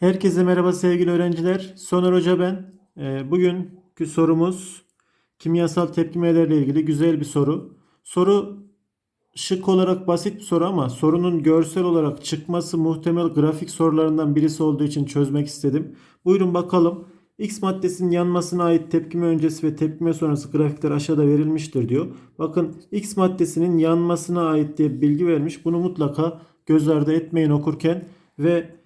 Herkese merhaba sevgili öğrenciler. Soner Hoca ben. Ee, Bugünkü sorumuz kimyasal tepkimelerle ilgili güzel bir soru. Soru şık olarak basit bir soru ama sorunun görsel olarak çıkması muhtemel grafik sorularından birisi olduğu için çözmek istedim. Buyurun bakalım. X maddesinin yanmasına ait tepkime öncesi ve tepkime sonrası grafikler aşağıda verilmiştir diyor. Bakın X maddesinin yanmasına ait diye bilgi vermiş. Bunu mutlaka göz ardı etmeyin okurken ve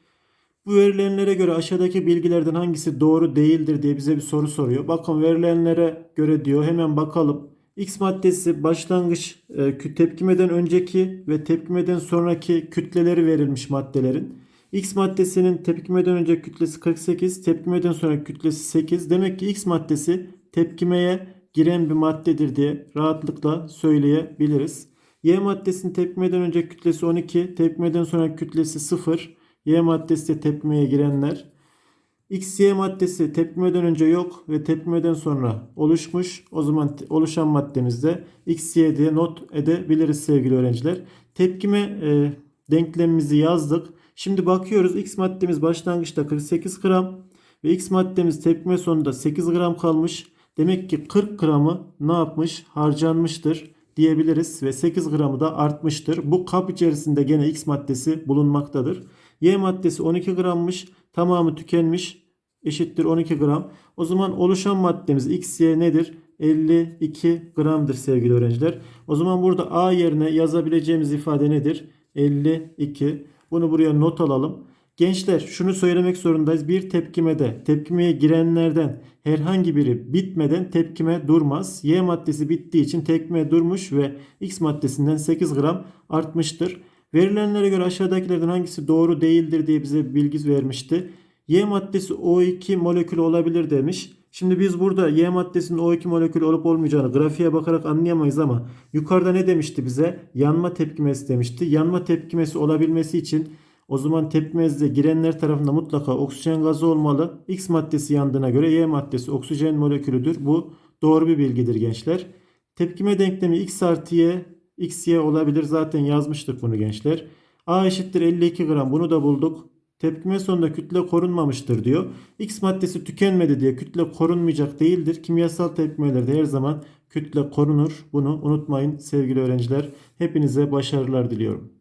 bu verilenlere göre aşağıdaki bilgilerden hangisi doğru değildir diye bize bir soru soruyor. Bakın verilenlere göre diyor hemen bakalım. X maddesi başlangıç e, tepkimeden önceki ve tepkimeden sonraki kütleleri verilmiş maddelerin. X maddesinin tepkimeden önce kütlesi 48, tepkimeden sonra kütlesi 8. Demek ki X maddesi tepkimeye giren bir maddedir diye rahatlıkla söyleyebiliriz. Y maddesinin tepkimeden önce kütlesi 12, tepkimeden sonra kütlesi 0. Y maddesi de tepkimeye girenler. X, Y maddesi tepkimeden önce yok ve tepkimeden sonra oluşmuş. O zaman oluşan maddemizde X, Y diye not edebiliriz sevgili öğrenciler. Tepkime e, denklemimizi yazdık. Şimdi bakıyoruz X maddemiz başlangıçta 48 gram ve X maddemiz tepkime sonunda 8 gram kalmış. Demek ki 40 gramı ne yapmış? Harcanmıştır diyebiliriz ve 8 gramı da artmıştır. Bu kap içerisinde gene X maddesi bulunmaktadır. Y maddesi 12 grammış. Tamamı tükenmiş. Eşittir 12 gram. O zaman oluşan maddemiz XY nedir? 52 gramdır sevgili öğrenciler. O zaman burada A yerine yazabileceğimiz ifade nedir? 52. Bunu buraya not alalım. Gençler şunu söylemek zorundayız. Bir tepkimede tepkimeye girenlerden herhangi biri bitmeden tepkime durmaz. Y maddesi bittiği için tepkime durmuş ve X maddesinden 8 gram artmıştır. Verilenlere göre aşağıdakilerden hangisi doğru değildir diye bize bilgi vermişti. Y maddesi O2 molekülü olabilir demiş. Şimdi biz burada Y maddesinin O2 molekülü olup olmayacağını grafiğe bakarak anlayamayız ama yukarıda ne demişti bize? Yanma tepkimesi demişti. Yanma tepkimesi olabilmesi için o zaman tepkimezde girenler tarafında mutlaka oksijen gazı olmalı. X maddesi yandığına göre Y maddesi oksijen molekülüdür. Bu doğru bir bilgidir gençler. Tepkime denklemi X artı Y, XY olabilir. Zaten yazmıştık bunu gençler. A eşittir 52 gram. Bunu da bulduk. Tepkime sonunda kütle korunmamıştır diyor. X maddesi tükenmedi diye kütle korunmayacak değildir. Kimyasal tepkimelerde her zaman kütle korunur. Bunu unutmayın sevgili öğrenciler. Hepinize başarılar diliyorum.